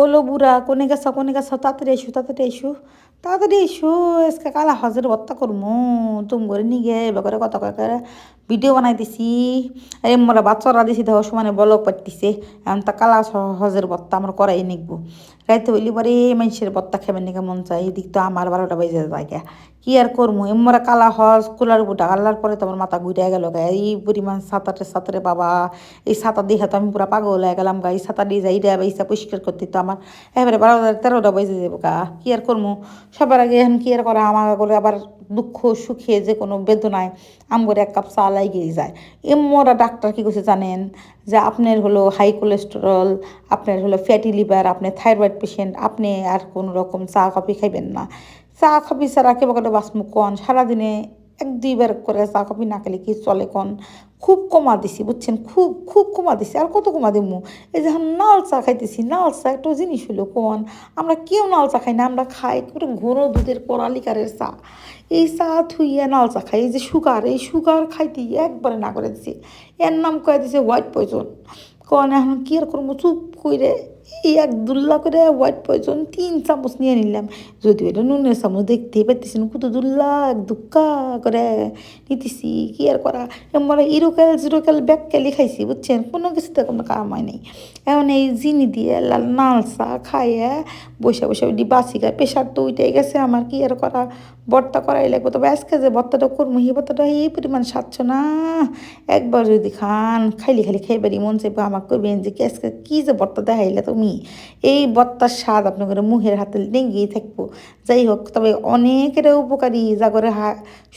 ওলো বুড়া, কোনে গেছা কোনে গেছা, তাড়াতাড়ি এসো তাড়াতাড়ি এসো। তাড়াতাড়ি এসো আজকে কালা হাজার বত্তা করমু, তুম করে নিগে, এবার কথা কয়ে ভিডিও বানাই দিছি। এই মোরা বাচ্চারা দিছি দেখো, সমানে বলক পাটতিছে এখন তা কালা সহজের বত্তা আমার করাই নিকবো। রাইতে হইলি পরে মানুষের বত্তা খাবেন নাকি মন চাই এদিক তো আমার বারোটা বেজে যায় কি আর করব এমরা কালা হজ কুলার বুটা আল্লাহর পরে তো আমার মাথা ঘুরে গেল গা। এই পরিমাণ সাঁতারে সাঁতারে বাবা। এই সাঁতার দিয়ে তো আমি পুরো পাগল হয়ে গেলাম গা। এই সাঁতার দিয়ে যাই রে ইসা পরিষ্কার করতে তো আমার এবারে বারোটা তেরোটা বেজে যাব গা। কি আর করব সবার আগে এখন কি আর করা? আমার আবার দুঃখ, সুখে যে কোনো বেদনায় আমগরে এক কাপ চা লাগিয়ে যায়। এমরা ডাক্তার কি করছে জানেন? যে আপনার হলো হাই কোলেস্টেরল আপনার হলো ফ্যাটি লিভার আপনার থাইরয়েড পেশেন্ট আপনি আর কোনো রকম চা কফি খাইবেন না। চা কফি ছাড়া কেবল কেটে কন, সারাদিনে এক দুইবার করে চা কফি না খেলে কি চলে কন? খুব কমা দিছি, বুঝছেন? খুব খুব কমা দিছি। আর কত কমা দিমু? এই যখন নাল চা খাইতেছি, নাল চা একটা জিনিস হলো কোন? আমরা কেউ নাল চা খাই না, আমরা খাই একটু ঘন দুধের কড়ালিকারের চা। এই চা থুইয়া নাল চা খাই, এই যে সুগার, এই সুগার খাইতে একবারে না করে দিছি। এর নাম কয়ে দিছে হোয়াইট পয়জন। কন এখন কি আর করব? চুপ করে এই এক দুল্লা করে হোয়াইট পয়জন তিন চামচ নিয়ে নিলাম। যদিও এটা নুনের চামচ দেখতে পাইতেছি না কত দুল্লা, এক দুক্কা করে নিতেছি, কি আর করা? এমন ইরোকাল জিরোকাল ব্যাগ কেলি খাইছি, বুঝছেন? কোনো কিছুতে কোনো কাম হয় নাই। এমন এই জিনি দিয়ে লাল নাল চা খাইয়ে বসে বসে ওই বাসি গায়ে প্রেশার তো ওইটাই গেছে, আমার কি আর করা বর্তা করাই লাগবে। তবে আজকে যে বর্তাটা করব এই বর্তাটা এই পরিমাণ সাচ্ছ না। একবার যদি খান, খাইলি খালি খাইবারই মন চাইব আমাকে করবেন যে আজকে কী যে বর্তা দেখাইলে তুমি। এই বর্তার স্বাদ আপনাদের মুহের হাতে লেগেই থাকব। যাই হোক, তবে অনেকের উপকারী জাগরে হা,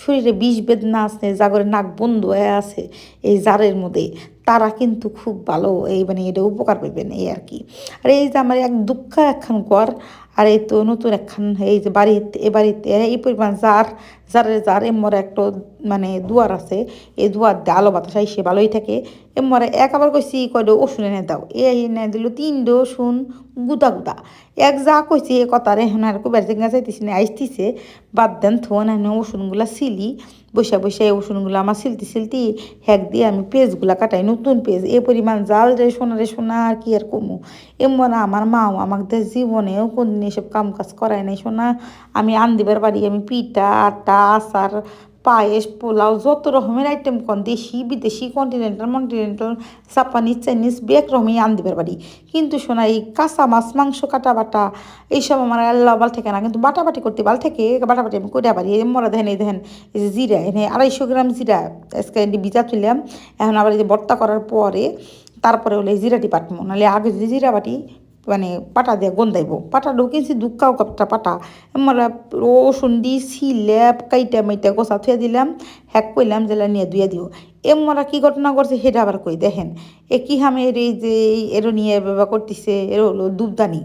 শরীরে বিষ বেদনা আছে, জাগরে নাক বন্ধ হয়ে আছে এই জারের মধ্যে। তারা কিন্তু খুব ভালো এই মানে এটা উপকার পাইবেন এই আর কি। আর এই যে আমার এক দুঃখ একখান ঘর আর এই তো নতুন একখান, এই যে বাড়িতে, এ বাড়িতে এই পরিমাণ জার, জারের জার এমর একটা মানে দুয়ার আছে, এই দুয়ার দিয়ে আলো বাতাস সে ভালোই থাকে। এমরে এক আবার কইছি কয়ডো ওষুধ এনে দাও। এ এনে দিল তিন ডো শুন গুদা গুদা। এক যা কইছি, এ কথারে এখন আর কুবার জেঙ্গা যাইতেছি না, আইসতিছে। বাদ দেন থোন এনে ওষুধগুলা সিলি বসে বসে এই ওষুধগুলো আমার সিলতি সিলতি হ্যাক দিয়ে আমি পেজগুলা কাটাই, নতুন পেজ। এ পরিমাণ জাল রে, সোনা রে, সোনা, আর কি আর কমু। এমন আমার মাও আমাদের জীবনেও কোনদিন এসব কাম কাজ করায় নাই শোনা আমি আন দিবার বাড়ি আমি পিঠা, আটা, আচার, পায়েস, পোলাও, যত রকমের আইটেম কন, দেশি, বিদেশি কন্টিনেন্টাল মন্টিনেন্টাল জাপানিজ চাইনিজ বেক রকমই আন দিবার পারি কিন্তু শোনা এই কাঁচা মাছ, মাংস, কাটা বাটা, এইসব আমার আল্লাহ বাল থেকে না। কিন্তু বাটাবাটি করতে বাল থেকে বাটাবাটি আমি করে পারি মরা দেখেন এই দেখেন এই যে জিরা এনে আড়াইশো গ্রাম জিরা, আজকে ভিজা তুললাম এখন আবার এই যে বর্তা করার পরে, তারপরে হলে জিরাটি বাটবো নাহলে আগে যদি জিরা বাটি মানে পাটা দিয়ে গন্ধাইব পাটা ঢুকেছি, দুঃখাও কাপটা পাটা। আমরা রসুন দি সিলেপ কাইটা মাইটা গোসা থুয়ে দিলাম হ্যাক কইলাম জেলা নিয়ে ধুয়ে দিও। এমরা কি ঘটনা করছে সেটা আবার কই, দেখেন। এ কি হামের এই যে এরো নিয়ে ব্যবহার করতেছে, এর হলো দুধদানি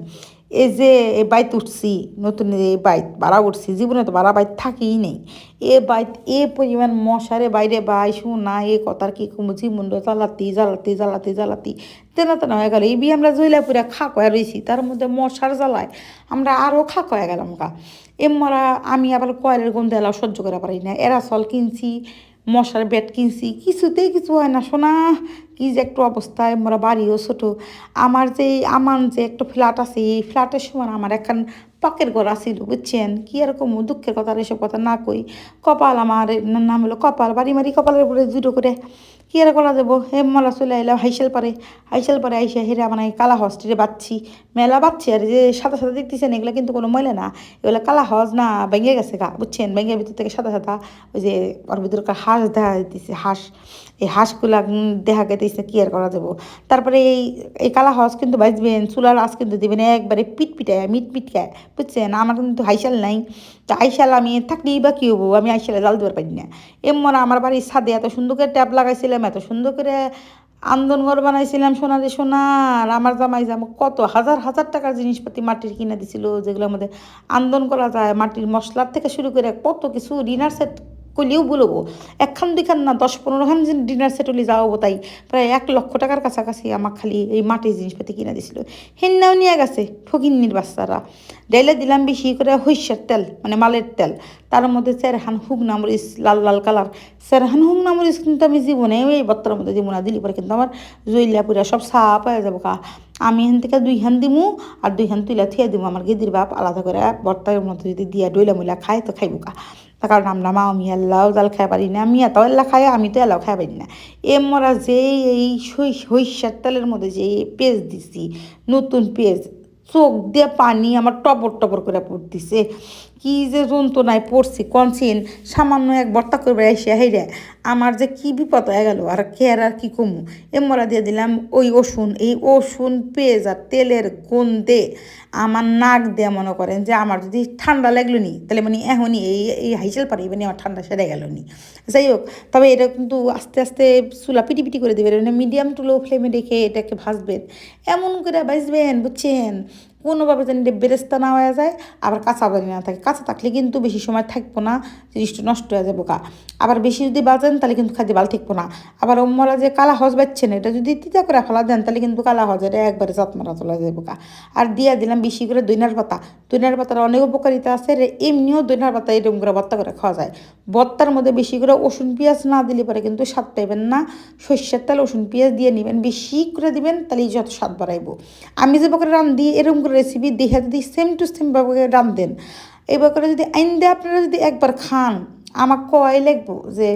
এই যে এ বাইত উঠছি, নতুন এই বাইত বাড়া উঠছি, জীবনে তো বাড়া বাইত থাকেই নেই। এ বাইত এ পরিমাণ মশারে বাইরে বাই শোনা, এ কথার কি কমু জীবন জ্বালাতি জ্বালাতি জ্বালাতি জ্বালাতি। তেনা তেনা হয়ে গেল। এই বিয়ে আমরা জইলা পুরা খা কয়া রয়েছি তার মধ্যে মশার জ্বালায় আমরা আরও খা কয়া গেলাম গা। এমরা আমি আবার কয়েলের গন্ধ এলাও সহ্য করে পারি না, এরাসল কিনছি, মশার বেড কিনছি, কিছুতেই কিছু হয় না শোনা কি যে একটু অবস্থায়, মোরা বাড়িও ছোটো। আমার যে আমার যে একটা ফ্ল্যাট আছে, এই ফ্ল্যাটের সময় আমার একখান পাকের ঘর আসিল বুঝছেন? কি এরকম দুঃখের কথা এসব কথা না কই। কপাল আমার নাম হলো কপাল, বাড়ি মারি কপালের উপরে জুটো করে। কি আর করা যাব? হে মলা চলে এলাম হাইসেল পারে। হাইসেল পারে আইসা হেরে মানে কালা হস্টেলে বাচ্ছি। মেলা বাচ্ছি, আর যে সাদা সাদা দেখতেছেন, এগুলো কিন্তু কোনো ময়লা না। এগুলো কালা হজ না, ভেঙে গেছে গা, বুঝছেন? ভেঙে ভিতর থেকে সাদা সাদা ওই যে ওর ভিতরে হাঁস দেখা দিতেছে হাঁস। এই হাঁসগুলা দেখা গেতেছে কি আর করা যাব? তারপরে এই এই কালা হজ কিন্তু বাজবেন চুলার আজ কিন্তু দেবেন, একবারে পিট পিটায় মিট পিটকায় বুঝছেন? আমার কিন্তু হাইশাল নাই। তো আইসাল আমি থাকলেই বা কী হব? আমি আইসালে জাল দিতে পারি না। এমন আমার বাড়ির ছাদে এত সুন্দর করে ট্যাপ লাগাইছিলাম, এত সুন্দর করে আন্দনঘর বানাইছিলাম সোনারে সোনার আমার জামাই জামা কত হাজার হাজার টাকার জিনিসপাতি মাটির কিনে দিছিল, যেগুলো আমাদের আন্দন করা যায়, মাটির মশলার থেকে শুরু করে কত কিছু, ডিনার সেট করলেও বলব, একখান দুইখান না, দশ পনেরো খান ডিনার সেট হলে যাওয়াবো তাই। প্রায় এক লক্ষ টাকার কাছাকাছি আমার খালি এই মাটির জিনিসপাতি কিনে দিছিল। হেন্নাও নিয়ে গেছে, ফকিন্নির বাচ্চারা। ডাইলে দিলাম বেশি করে হৈসার তেল মানে মালের তেল। তার মধ্যে চেরহান হুগনা মরিচ লাল লাল কালার। চেরহান হুগনা মরিচ কিন্তু আমি জীবনে এই বত্তার মধ্যে দিব না, দিলি পরে কিন্তু আমার জইলা পুরা সব সাপ হয়ে যাব কা। আমি এখান থেকে দুই হান দিমু, আর দুই হান তুইলা থিয়া দিমু। আমার গেদির বাপ আলাদা করে বর্তার মধ্যে যদি দিয়া ডইলা মুইলা খায় তো খাইবো কা। তার কারণ আমরা মা আমি আল্লাহ জাল খাই পারি না আমি এত এল্লা খাই আমি তো এলাও খাই পারি না। এ মরা যে এই হৈসার তেলের মধ্যে যে পেজ দিছি, নতুন পেজ চোখ দিয়ে পানি আমার টপর টপর করে পড়তেছে। কি যে জন্তু যন্ত্রণায় পড়ছি, কনসিন, সামান্য এক বর্তা করবে এসে হেরে আমার যে কি বিপদ হয়ে গেল, আর কেয়ার আর কি কমু? এমরা দিয়ে দিলাম, ওই ওষুন এই ওষুন পেঁয়াজ আর তেলের গন্ধে। আমার নাক দিয়ে মনে করেন যে আমার যদি ঠান্ডা লাগল নি, তাহলে মানে এখনই এই এই হাইসেল পারি মানে আমার ঠান্ডা সেরে গেল নি। যাই হোক, তবে এটা কিন্তু আস্তে আস্তে চুলা পিটি পিটি করে দেবেন মানে মিডিয়াম টু লো ফ্লেমে রেখে এটাকে ভাজবেন। এমন করে ভাজবেন, বুঝছেন? কোনোভাবে যেন এটা বেরেস্তা না হয়ে যায়, আবার কাঁচা বানি না থাকে। কাঁচা থাকলে কিন্তু বেশি সময় থাকব না, জিনিসটা নষ্ট হয়ে যাব কা আবার বেশি যদি বাজেন তাহলে কিন্তু খাদ্য ভালো থাকব না। আবার ওমরা যে কালা হজ বাচ্ছেন এটা যদি তিতা করে ফেলা দেন, তাহলে কিন্তু কালা হজ এটা একবারে জাত মারা তোলা যাব কা আর দিয়া দিলাম বেশি করে দইনার পাতা। দইনার পাতার অনেক উপকারিতা আছে রে এমনিও দইনার পাতা এরকম করে ভর্তা করে খাওয়া যায়। ভর্তার মধ্যে বেশি করে ওষুন পেঁয়াজ না দিলে পরে কিন্তু স্বাদ পাইবেন না। সর্ষের তেল ওষুন পেঁয়াজ দিয়ে নেবেন। বেশি করে দিবেন, তাহলে যত স্বাদ বাড়াইবো। আমি যে বকরে রান্ধি, এরকম করে রেসিপি দেখে যদি সেম টু সেম ভাবে রান্ধেন এই বকরে যদি আইন আপনারা যদি একবার খান, আমার কয় লাগবো যে,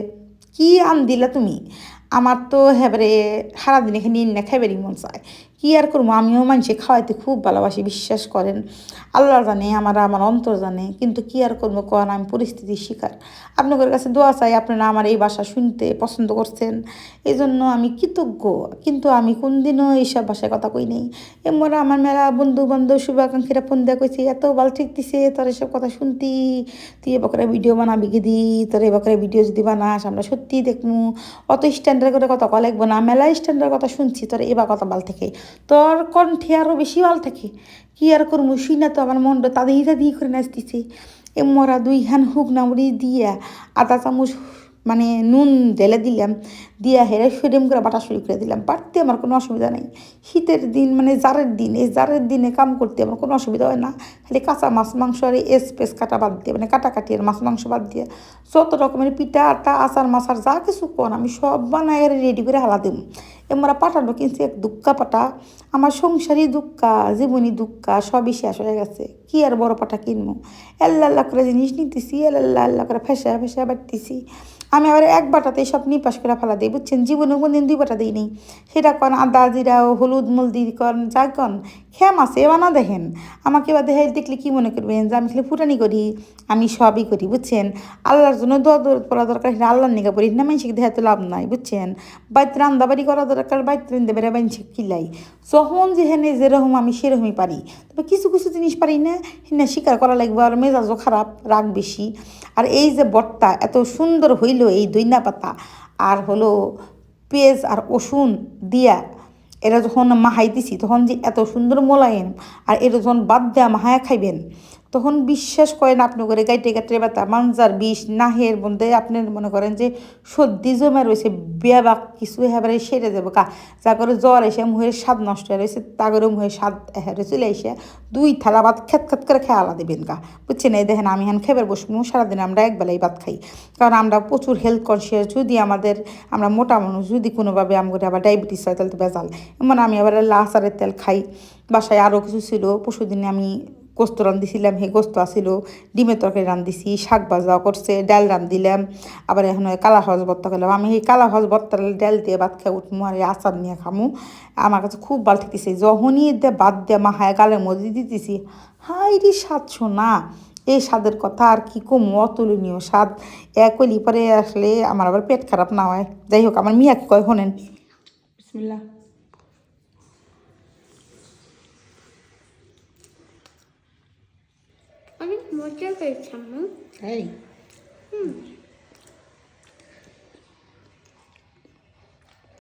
কি আন দিলা তুমি? আমার তো হেবারে সারাদিন এখানে না খাইবারই মন চায়। কি আর করব? আমিও মানুষে খাওয়াইতে খুব ভালোবাসি, বিশ্বাস করেন। আল্লাহ জানে, আমার আমার অন্তর জানে, কিন্তু কি আর করব কন? আমি পরিস্থিতির শিকার। আপনাদের কাছে দোয়া চাই, আপনারা আমার এই ভাষা শুনতে পছন্দ করছেন। এই জন্য আমি কৃতজ্ঞ, কিন্তু আমি কোনদিনও এইসব ভাষায় কথা কই নেই। এমরা আমার মেলা বন্ধু বান্ধব শুভাকাঙ্ক্ষীরা ফোন দেওয়া কইছে, এত ভালো ঠিক দিছে তোর এসব কথা শুনতি। তুই এবার ভিডিও বানাবি গেদি তোর এবার ভিডিও যদি বানাস, আমরা সত্যিই দেখমু। অত স্ট্যান্ডার্ড করে কথা কয়া না। মেলা স্ট্যান্ডার্ড কথা শুনছি, তোর এবার কথা ভালো থেকে। তোর কণ্ঠে আরও বেশি ভালো থাকে? কি আর করব শুই না তো আমার মনটা তাদের হিতা দিয়ে করে নাচতেছে। এ মরা দুই হান হুক নামড়ি দিয়া আধা চামচ মানে নুন ঢেলে দিলাম, দিয়া হেরে সেরম করে বাটা শুরু করে দিলাম। পারতে আমার কোনো অসুবিধা নেই। শীতের দিন মানে জারের দিন, এই জারের দিনে কাম করতে আমার কোনো অসুবিধা হয় না। খালি কাঁচা মাছ, মাংস আর এই স্পেস কাটা বাদ দিয়ে মানে কাটাকাটি আর মাছ, মাংস বাদ দিয়ে যত রকমের পিঠা, আটা, আচার, মাছার যা কিছু কর আমি সব বানাই রেডি করে হালা দেব এমরা পাঠানো কিনছি এক দুক্কা পাটা। আমার সংসারই দুক্কা জীবনী দুক্কা, সবই শেষ হয়ে গেছে। কি আর বড় পাটা কিনবো? আল্লাহ আল্লাহ করে জিনিস নিতেছি আল্লাহ আল্লাহ করে ফেসা ফেসা বাড়তেছি। আমি আবার এক বাটাতে সব নিপাস করে ফেলা দিই, বুঝছেন? জীবনে কোনদিন দুই বাটা দিই নেই। সেটা কন আদা জিরা হলুদ মলদি কন, যা কন খেয়াম আছে এবার না দেখেন। আমাকে এবার দেখে দেখলে কি মনে করবেন? যে আমি খালি ফুটানি করি, আমি সবই করি, বুঝছেন? আল্লাহর জন্য দোয়া দৌড় পড়া দরকার সেটা আল্লাহর নিকা পড়ি, না মানুষকে দেখে তো লাভ নাই, বুঝছেন? বাইতে রান্দাবাড়ি করা দরকার, বাইতে রান্ধতে বেড়ে মানুষকে কিলাই যখন যেখানে যেরকম আমি সেরকমই পারি। তবে কিছু কিছু জিনিস পারি না না স্বীকার করা লাগবে, আর মেজাজও খারাপ, রাগ বেশি। আর এই যে বট্টা, এত সুন্দর হইল এই দইনা পাতা, আর হলো পেঁয়াজ আর রসুন দিয়া এরা যখন মাহাইতেছি তখন যে এত সুন্দর মোলায়েম আর এরা যখন বাদ দেয়া মাহায়া খাইবেন তখন বিশ্বাস করেন আপনি করে গাইটে গাইটে ব্যথা মানজার বিষ নাহের মধ্যে আপনি মনে করেন যে সর্দি জমে রয়েছে, বেবাক কিছু এবারে সেরে যাব। কা, যা করে জ্বর এসে মুহের স্বাদ নষ্ট হয়ে রয়েছে, তা করে মুহের স্বাদ হেরে চলে এসে দুই থালা ভাত খেত খেত করে খেয়ালা দেবেন গা বুঝছেন? এই দেখেন আমি এখন খেবার বসবো সারাদিন আমরা একবেলাই ভাত খাই। কারণ আমরা প্রচুর হেলথ কনসিয়াস যদি আমাদের, আমরা মোটা মানুষ, যদি কোনোভাবে আমাদের আবার ডায়াবেটিস হয়, তাহলে তো বেজাল এমন আমি আবার লাসারের তেল খাই। বাসায় আরও কিছু ছিল পরশু দিনে আমি গোস্ত রান্ধিছিলাম, সেই গোস্ত আসিল ডিমের তরকারি রান্ধিছি, শাক ভাজা করছে, ডাল রান্ধিলাম, আবার এখন কালা হজ ভর্তা করলাম। আমি সেই কালা হজ ভর্তা ডাল দিয়ে ভাত খাই, উঠমু আর আচার নিয়ে খামু। আমার কাছে খুব ভালো থাকতেছে যখনই দিয়ে ভাত দিয়ে মা হায় গালের মধ্যে দিতেছি হাই রে সাতশো না এই স্বাদের কথা আর কি কম অতুলনীয় স্বাদ। এক কলি পরে আসলে আমার আবার পেট খারাপ না হয়। যাই হোক, আমার মিয়াকে কয় শোনেন? বিসমিল্লা অনেক মজা